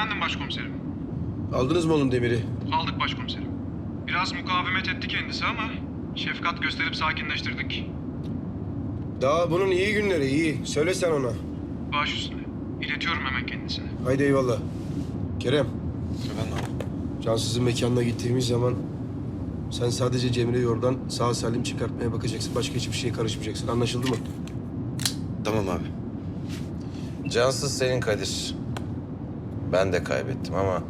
Efendim başkomiserim. Aldınız mı oğlum Demir'i? Aldık başkomiserim. Biraz mukavemet etti kendisi ama şefkat gösterip sakinleştirdik. Daha bunun iyi günleri iyi. Söyle sen ona. Baş üstüne. İletiyorum hemen kendisine. Haydi eyvallah. Kerem, Efendim abi. Cansız'ın mekanına gittiğimiz zaman sen sadece Cemre'yi oradan sağ salim çıkartmaya bakacaksın. Başka hiçbir şeye karışmayacaksın. Anlaşıldı mı? Tamam abi. Cansız senin Kadir. Ben de kaybettim ama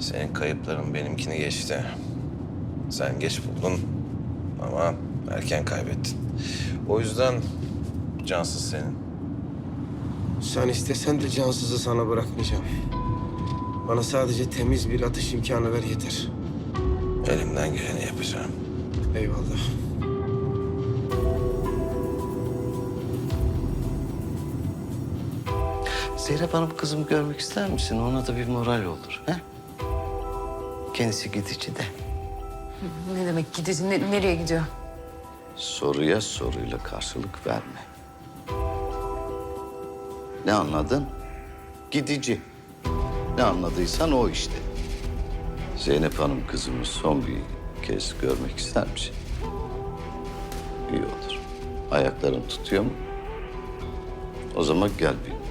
senin kayıpların benimkini geçti. Sen geç buldun ama erken kaybettin. O yüzden cansız senin. Sen istesen de Cansız'ı sana bırakmayacağım. Bana sadece temiz bir atış imkanı ver yeter. Elimden geleni yapacağım. Eyvallah. Zeynep Hanım kızımı görmek ister misin? Ona da bir moral olur. He? Kendisi gidici de. Ne demek gidici? Ne- nereye gidiyor? Soruya soruyla karşılık verme. Ne anladın? Gidici. Ne anladıysan o işte. Zeynep Hanım kızımı son bir kez görmek ister misin? İyi olur. Ayakların tutuyor mu? O zaman gel bir.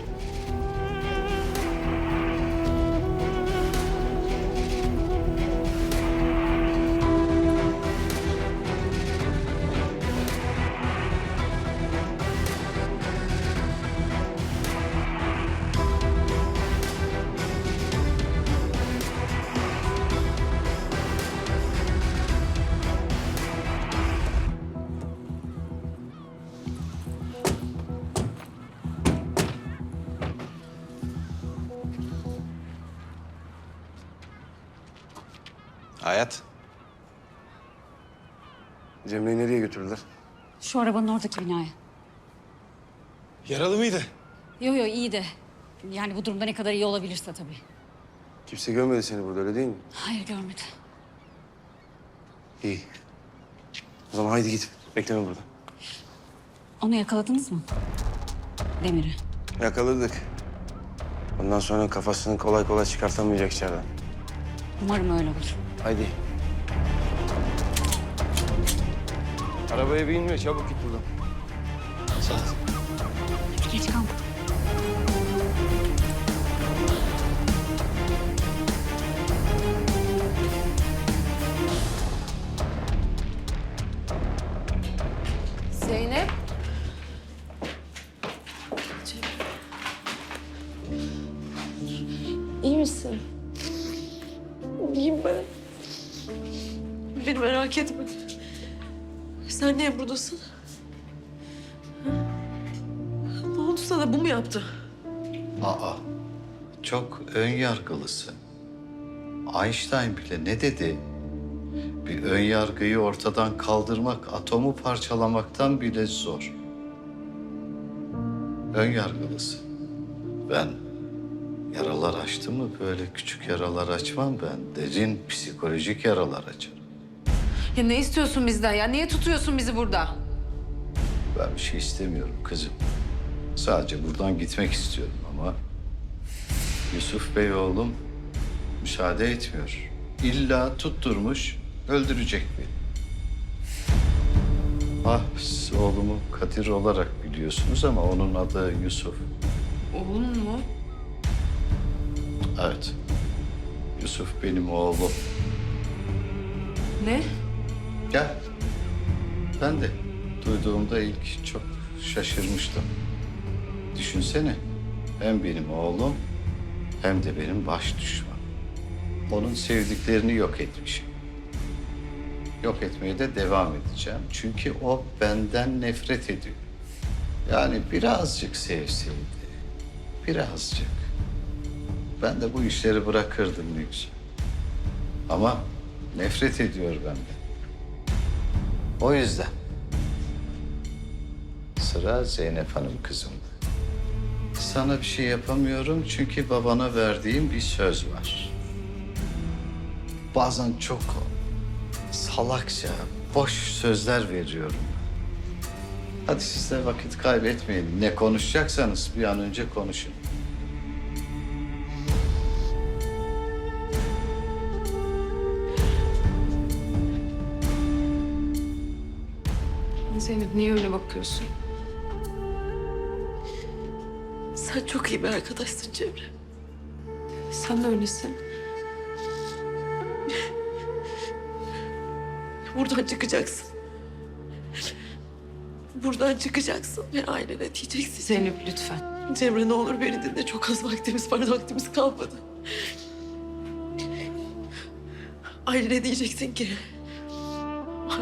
Hayat. Cemre'yi nereye götürdüler? Şu arabanın oradaki binaya. Yaralı mıydı? Yo yo iyi de. Yani bu durumda ne kadar iyi olabilirse tabii. Kimse görmedi seni burada öyle değil mi? Hayır görmedi. İyi. O zaman haydi git. Bekleme burada. Onu yakaladınız mı? Demir'i. Yakaladık. Bundan sonra kafasını kolay kolay çıkartamayacak içeriden. Umarım öyle olur. Haydi. Arabaya binme çabuk git buradan. Geç kalma. Zeynep. Sen niye buradasın? Ne oldu sana? Bu mu yaptı? Aa, çok ön yargılısın. Einstein bile ne dedi? Bir ön yargıyı ortadan kaldırmak, atomu parçalamaktan bile zor. Ön yargılısın. Ben yaralar açtım mı böyle küçük yaralar açmam ben. Derin psikolojik yaralar açarım. Ya ne istiyorsun bizden ya? Niye tutuyorsun bizi burada? Ben bir şey istemiyorum kızım. Sadece buradan gitmek istiyorum ama Yusuf Bey oğlum müsaade etmiyor. İlla tutturmuş öldürecek beni. Ah siz oğlumu Kadir olarak biliyorsunuz ama onun adı Yusuf. Oğlum mu? Evet. Yusuf benim oğlum. Ne? Gel. Ben de duyduğumda ilk çok şaşırmıştım. Düşünsene. Hem benim oğlum hem de benim baş düşman. Onun sevdiklerini yok etmişim. Yok etmeye de devam edeceğim. Çünkü o benden nefret ediyor. Yani birazcık sevseydi. Birazcık. Ben de bu işleri bırakırdım ne güzel. Ama nefret ediyor benden. O yüzden sıra Zeynep Hanım kızımda. Sana bir şey yapamıyorum çünkü babana verdiğim bir söz var. Bazen çok salakça, boş sözler veriyorum. Hadi siz de vakit kaybetmeyin. Ne konuşacaksanız bir an önce konuşun. Niye öyle bakıyorsun? Sen çok iyi bir arkadaşsın Cemre. Sen de öylesin. Buradan çıkacaksın. Buradan çıkacaksın ve ailene diyeceksin. Zeynep lütfen. Cemre ne olur beni dinle. Çok az vaktimiz var. Vaktimiz kalmadı. Ailene diyeceksin ki...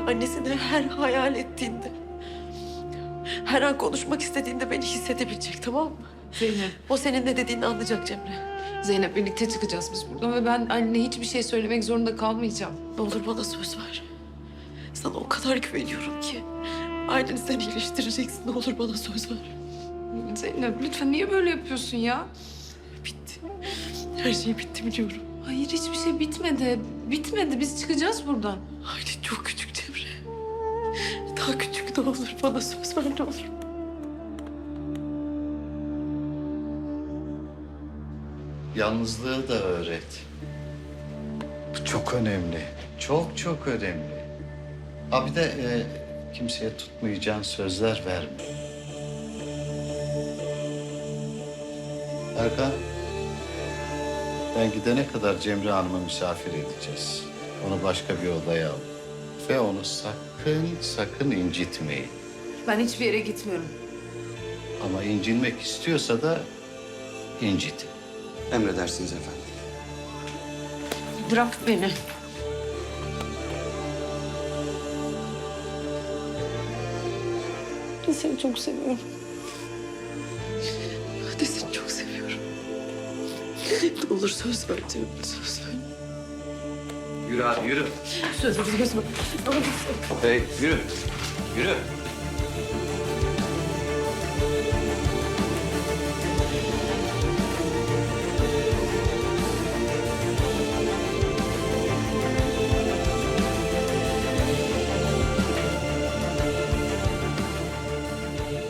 Annesini her hayal ettiğinde... Her an konuşmak istediğinde beni hissedebilecek tamam mı? Zeynep. O senin ne dediğini anlayacak Cemre. Zeynep birlikte çıkacağız biz buradan ve ben annene hiçbir şey söylemek zorunda kalmayacağım. Ne olur bana söz ver. Sana o kadar güveniyorum ki. Aileni sen iyileştireceksin. Ne olur bana söz ver. Zeynep lütfen niye böyle yapıyorsun ya? Bitti. Her şey bitti biliyorum. Hayır hiçbir şey bitmedi. Bitmedi biz çıkacağız buradan. Ailen çok küçük. Daha küçük ne olur bana söz ver ne olur. Yalnızlığı da öğret. Bu çok önemli. Çok çok önemli. Ha bir de e, kimseye tutmayacağın sözler verme. Erkan, ben gidene kadar Cemre Hanım'ı misafir edeceğiz. Onu başka bir odaya al. Ve onu sakın sakın incitmeyin. Ben hiçbir yere gitmiyorum. Ama incinmek istiyorsa da incitin. Emredersiniz efendim. Bırak beni. Ben seni çok seviyorum. Ben de seni çok seviyorum. Ne olur söz ver söz ver. Yürü abi yürü. Söz ver söz ver. Ama Hey yürü. Yürü.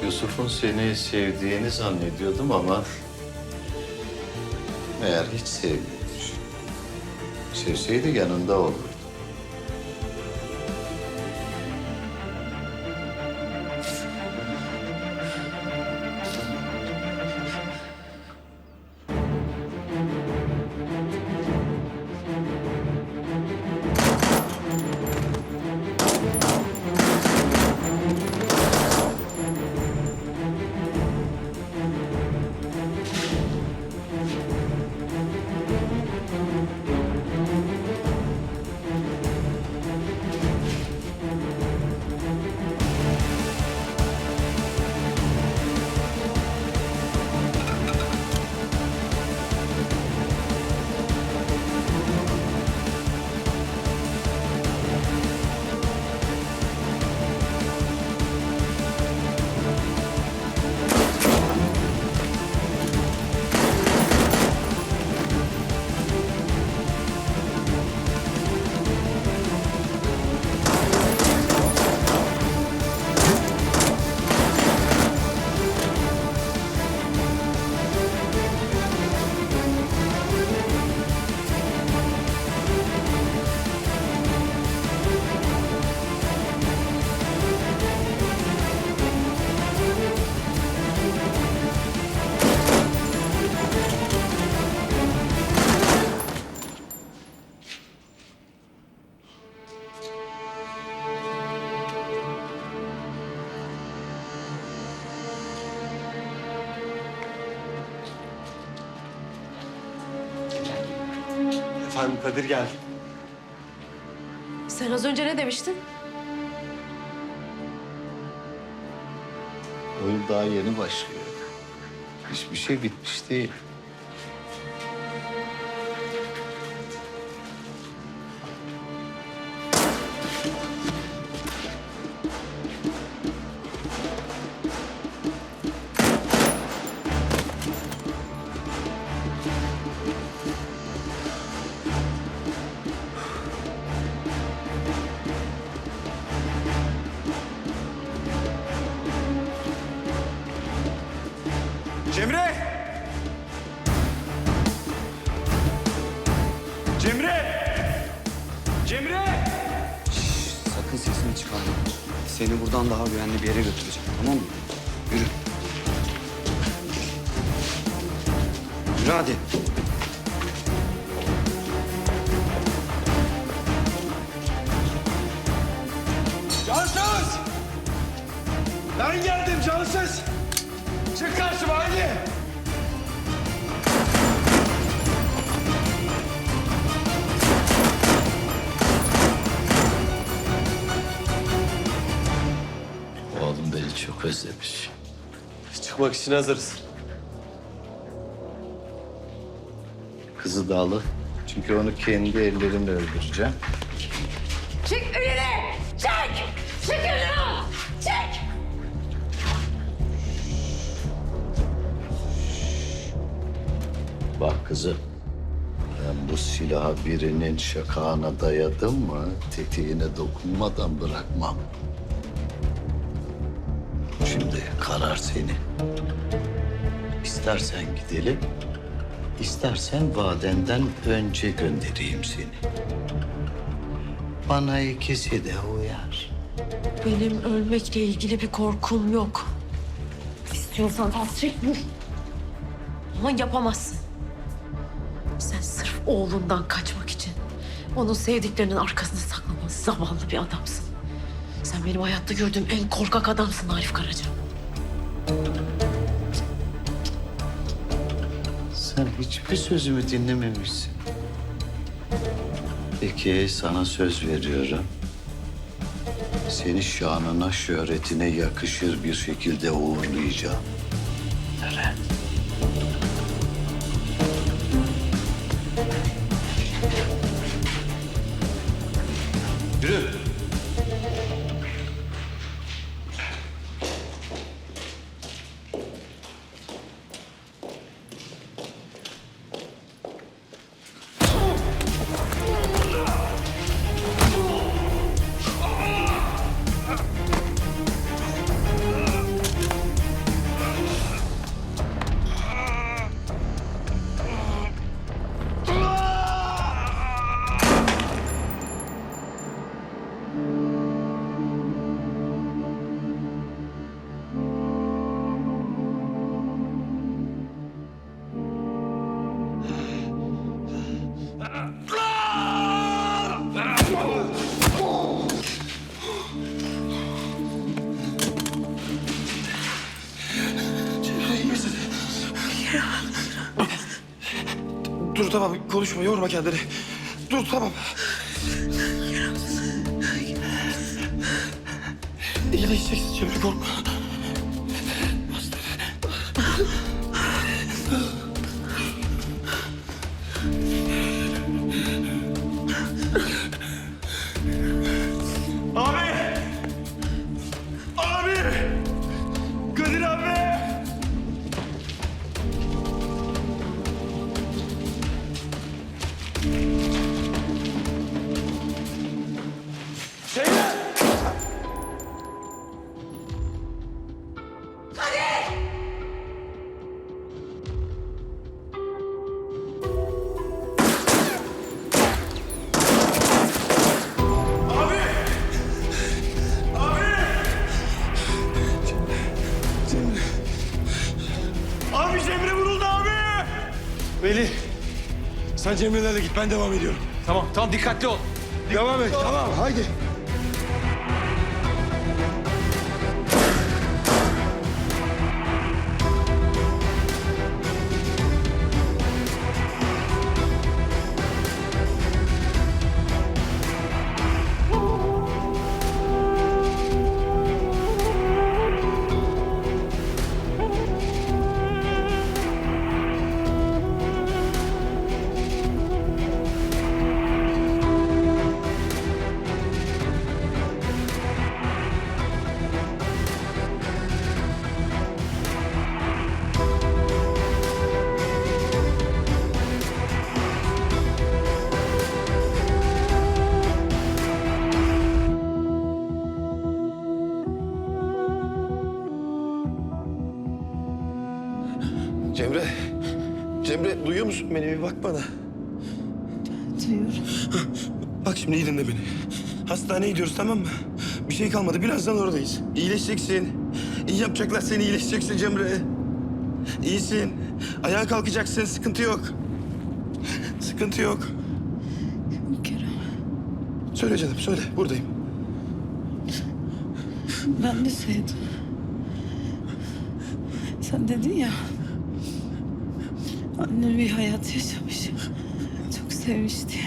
Yusuf'un seni sevdiğini zannediyordum ama... ...meğer hiç sevmiyormuş. Sevseydi yanında olurdu. Kadir gel. Sen az önce ne demiştin? Oyun daha yeni başlıyor. Hiçbir şey bitmiş değil. Cemre! Cemre! Cemre! Sakın sesini çıkarma. Seni buradan daha güvenli bir yere götüreceğim tamam mı? Çıkmak için hazırız. Kızı da alın. Çünkü onu kendi ellerimle öldüreceğim. Çek elini! Çek! Çek elini! Çek! Bak kızım. Ben bu silahı birinin şakağına dayadım mı tetiğine dokunmadan bırakmam. Şimdi karar senin. İstersen gidelim, istersen vadenden önce göndereyim seni. Bana ikisi de uyar. Benim ölmekle ilgili bir korkum yok. İstiyorsan az çek vur. Ama yapamazsın. Sen sırf oğlundan kaçmak için onun sevdiklerinin arkasında saklanan zavallı bir adamsın. Sen benim hayatta gördüğüm en korkak adamsın Arif Karaca. Sen hiçbir sözümü dinlememişsin. Peki sana söz veriyorum. Seni şanına, şöhretine yakışır bir şekilde uğurlayacağım. Konuşma yorma kendini. Dur tamam. İyileşeceksin Cemre korkma. Sen Cemre'lerle git ben devam ediyorum. Tamam tamam dikkatli ol. Devam et tamam haydi. Musun beni? Bir bak bana. Duyuyorum. Bak şimdi iyi dinle beni. Hastaneye gidiyoruz tamam mı? Bir şey kalmadı. Birazdan oradayız. İyileşeceksin. İyi yapacaklar seni. iyileşeceksin Cemre. İyisin. Ayağa kalkacaksın. Sıkıntı yok. Sıkıntı yok. Kerem, Söyle canım söyle. Buradayım. ben de sevdim. Sen dedin ya, annem bir hayat yaşamış. Çok sevmiş diye.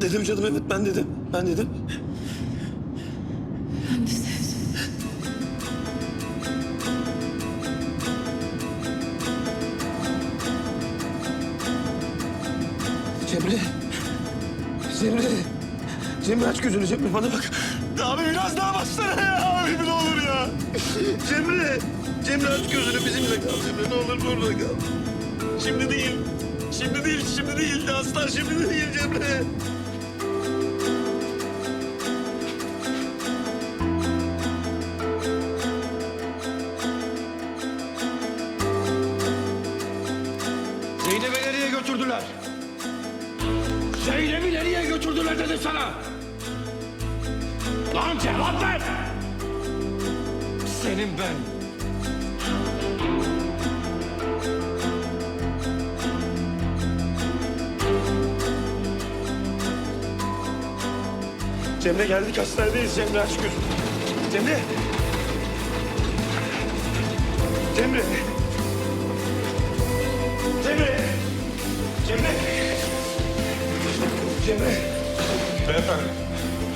Dedim canım evet ben dedim. Ben dedim. Ben de sevdim. Cemre. Cemre. Cemre aç gözünü Cemre bana bak. Abi biraz daha bassana ya abi ne olur ya. Cemre. Cemre aç gözünü bizimle kal Cemre ne olur burada kal. Şimdi değil. Şimdi değil, şimdi değil. Aslan şimdi değil Cemre. Zeynep'i nereye götürdüler? Zeynep'i nereye götürdüler dedim sana. Lan cevap ver. Senin ben. Cemre geldik hastanedeyiz Cemre aç gözünü. Cemre. Cemre. Cemre. Cemre. Cemre. Beyefendi,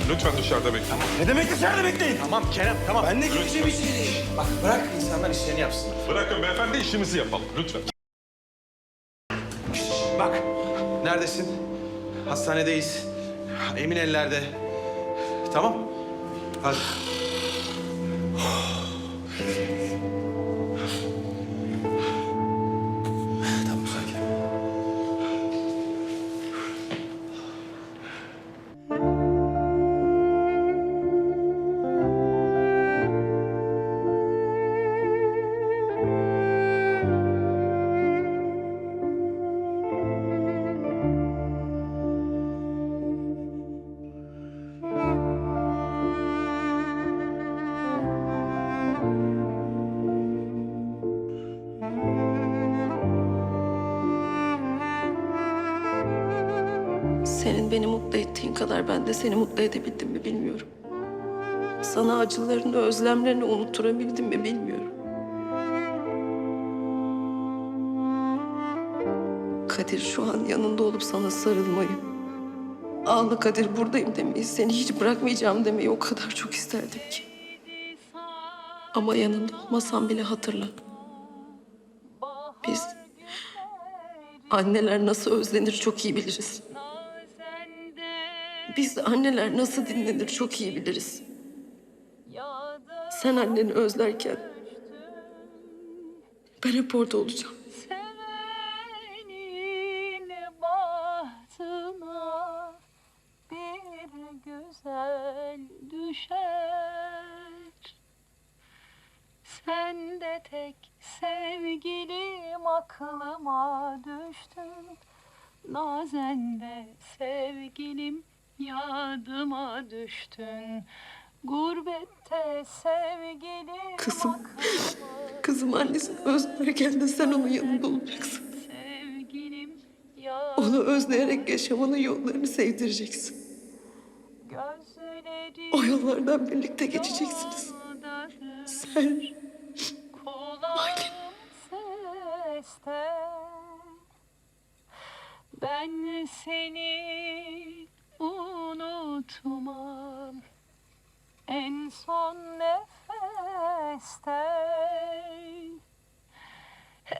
lütfen dışarıda bekleyin. Ne demek dışarıda bekleyin? Tamam Kerem tamam. Ben de gideceğim bir şey değil. Bak bırak insanlar işlerini yapsın. Bırakın beyefendi işimizi yapalım lütfen. Bak neredesin? Hastanedeyiz. Emin ellerde. Tamam. Hadi. De seni mutlu edebildim mi bilmiyorum. Sana acılarını, özlemlerini unutturabildim mi bilmiyorum. Kadir şu an yanında olup sana sarılmayı, ağla Kadir buradayım demeyi, seni hiç bırakmayacağım demeyi o kadar çok isterdim ki. Ama yanında olmasam bile hatırla. Biz anneler nasıl özlenir çok iyi biliriz. Biz anneler nasıl dinlenir çok iyi biliriz. Sen anneni özlerken ben hep orada olacağım. Güzel düşer. Sen de tek sevgilim aklıma düştün. Nazen de sevgilim yadıma düştün. Gurbette sevgilim Kızım. Kızım annesini özlerken de sen onun yanında olacaksın. Sevgilim Onu özleyerek yaşamanın yollarını sevdireceksin. O yollardan birlikte geçeceksiniz. Sen, seste Ben seni unutmam En son nefeste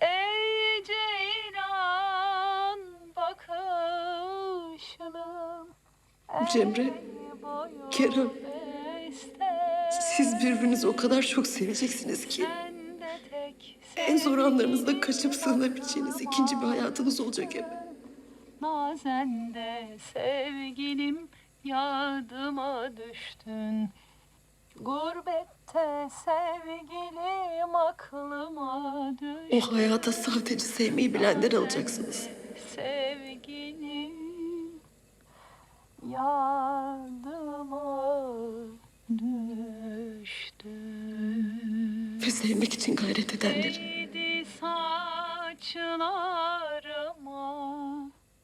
Ey ceylan bakışlım Cemre, Kerem, siz birbirinizi o kadar çok seveceksiniz ki. En zor anlarınızda kaçıp sığınabileceğiniz ikinci bir hayatınız olacak hep. Nazen de sevgilim yardıma düştün Gurbette sevgilim aklıma düştü. O hayata sadece sevmeyi bilenler alacaksınız. Sevgilim yardıma düştü. Ve sevmek için gayret edenleri. Değdi saçlarıma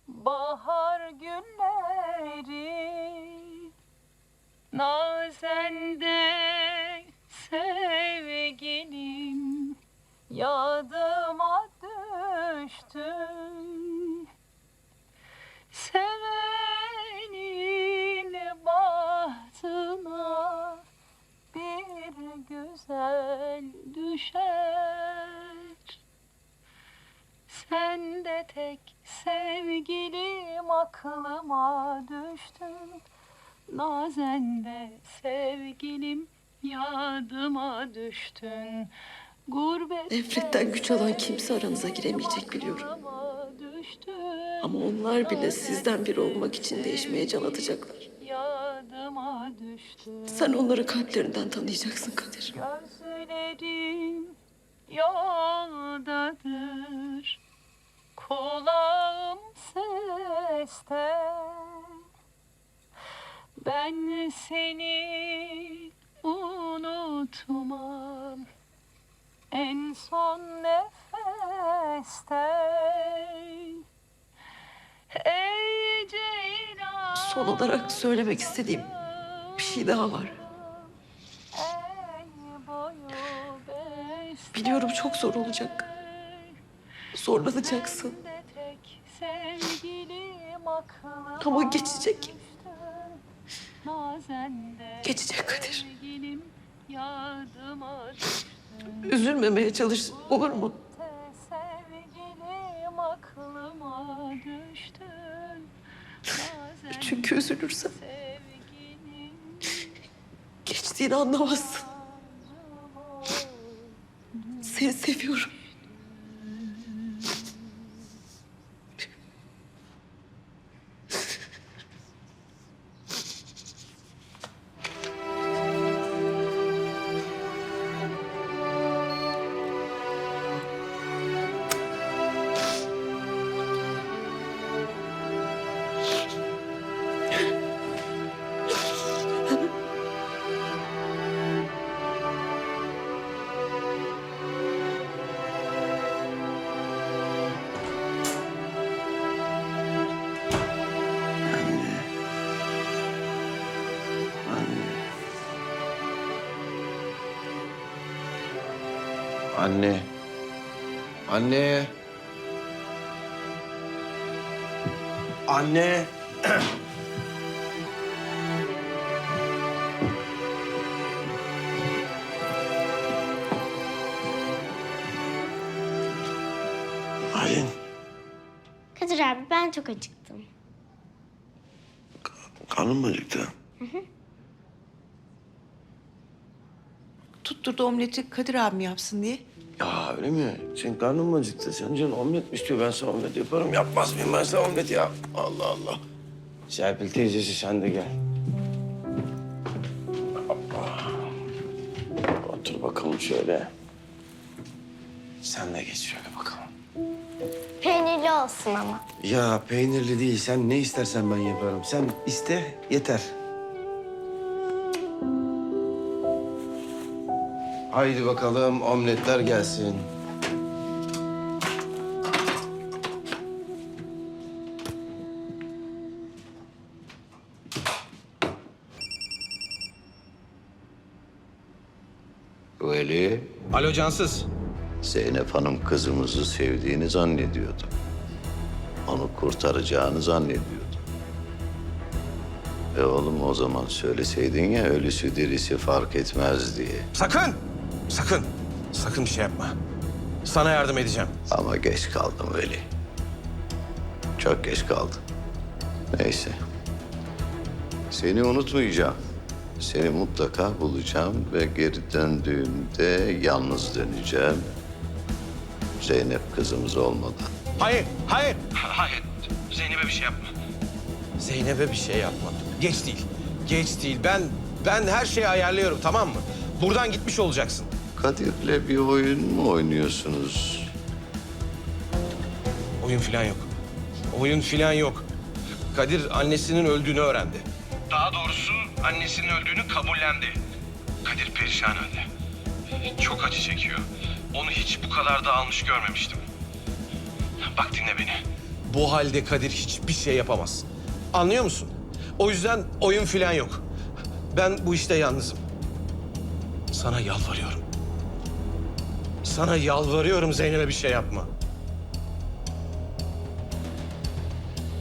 bahar günleri Nazende sevgilim yadıma düştün. Sevenin bahtına bir güzel düşer. Sen de tek sevgilim aklıma düştün Nazende sevgilim yadıma düştün Gurbet Nefretten güç alan kimse aranıza giremeyecek biliyorum. Ama onlar bile sizden biri olmak için değişmeye can atacaklar. Yadıma düştün Sen onları kalplerinden tanıyacaksın Kadir. Gözlerim yoldadır Kulağım seste Ben seni unutmam En son nefeste Ey Ceylan Son olarak söylemek istediğim bir şey daha var. Biliyorum çok zor olacak. Zorlanacaksın. Ama geçecek. Geçecek Kadir. Üzülmemeye çalış olur mu? Çünkü üzülürsen Sevgilim geçtiğini anlamazsın. Seni seviyorum. Anne. Anne. Anne. Aylin. Kadir abi ben çok acıktım. Karnım mı acıktı? Tutturdu omleti Kadir abim yapsın diye. Ya öyle mi? Senin karnın mı acıktı? Sen canın omlet mi istiyor? Ben sana omlet yaparım. Yapmaz mıyım ben sana omlet ya? Allah Allah. Serpil teyzesi sen de gel. Otur bakalım şöyle. Sen de geç şöyle bakalım. Peynirli olsun ama. Ya peynirli değil. Sen ne istersen ben yaparım. Sen iste yeter. Haydi bakalım omletler gelsin. Veli, Alo Cansız. Zeynep Hanım kızımızı sevdiğini zannediyordu. Onu kurtaracağını zannediyordu. E oğlum o zaman söyleseydin ya ölüsü dirisi fark etmez diye. Sakın! Sakın! Sakın bir şey yapma. Sana yardım edeceğim. Ama geç kaldım Veli. Çok geç kaldım. Neyse. Seni unutmayacağım. Seni mutlaka bulacağım ve geri döndüğümde yalnız döneceğim. Zeynep kızımız olmadan. Hayır, hayır. Hayır. Zeynep'e bir şey yapma. Zeynep'e bir şey yapma. Geç değil. Geç değil. Ben ben her şeyi ayarlıyorum tamam mı? Buradan gitmiş olacaksın. Kadir'le bir oyun mu oynuyorsunuz? Oyun filan yok. Oyun filan yok. Kadir annesinin öldüğünü öğrendi. Daha doğrusu annesinin öldüğünü kabullendi. Kadir perişan halde. Çok acı çekiyor. Onu hiç bu kadar da almış görmemiştim. Bak dinle beni. Bu halde Kadir hiçbir şey yapamaz. Anlıyor musun? O yüzden oyun filan yok. Ben bu işte yalnızım. Sana yalvarıyorum. Sana yalvarıyorum Zeynep'e bir şey yapma.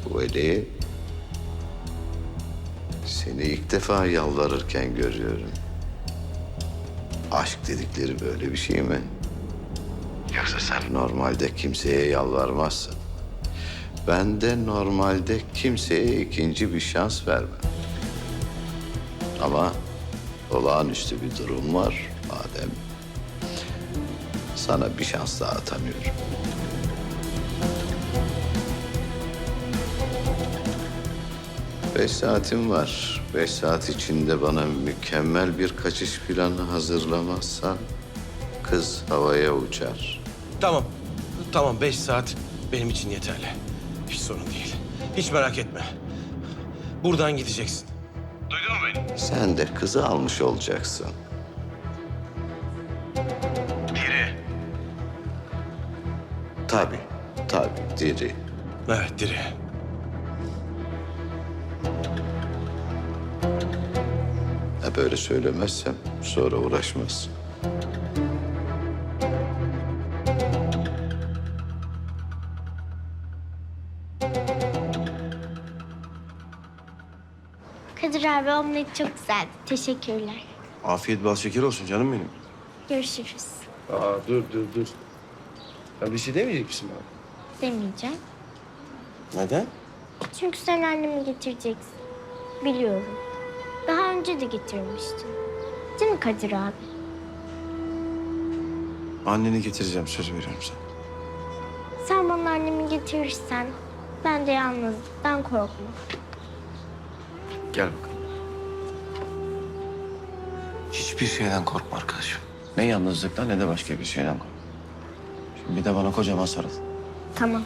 Bu Ali seni ilk defa yalvarırken görüyorum. Aşk dedikleri böyle bir şey mi? Yoksa sen normalde kimseye yalvarmazsın. Ben de normalde kimseye ikinci bir şans vermem. Ama olağanüstü bir durum var. Sana bir şans daha tanıyorum. Beş saatim var. Beş saat içinde bana mükemmel bir kaçış planı hazırlamazsan kız havaya uçar. Tamam. Tamam beş saat benim için yeterli. Hiç sorun değil. Hiç merak etme. Buradan gideceksin. Duydun mu beni? Sen de kızı almış olacaksın. Tabii, tabii diri. Evet diri. Ha böyle söylemezsem sonra uğraşmaz. Kadir abi omlet çok güzeldi. Teşekkürler. Afiyet bal şeker olsun canım benim. Görüşürüz. Aa dur dur dur. Ya bir şey demeyecek misin bana? Demeyeceğim. Neden? Çünkü sen annemi getireceksin. Biliyorum. Daha önce de getirmiştin. Değil mi Kadir abi? Anneni getireceğim söz veriyorum sana. Sen bana annemi getirirsen ben de yalnızlıktan korkmam. Gel bakalım. Hiçbir şeyden korkma arkadaşım. Ne yalnızlıktan ne de başka bir şeyden korkma. Bir de bana kocaman sarıl. Tamam.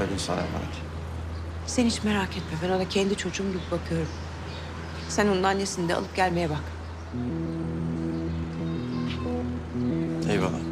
Aydın sana emanet. Sen hiç merak etme. Ben ona kendi çocuğum gibi bakıyorum. Sen onun annesini de alıp gelmeye bak. Eyvallah.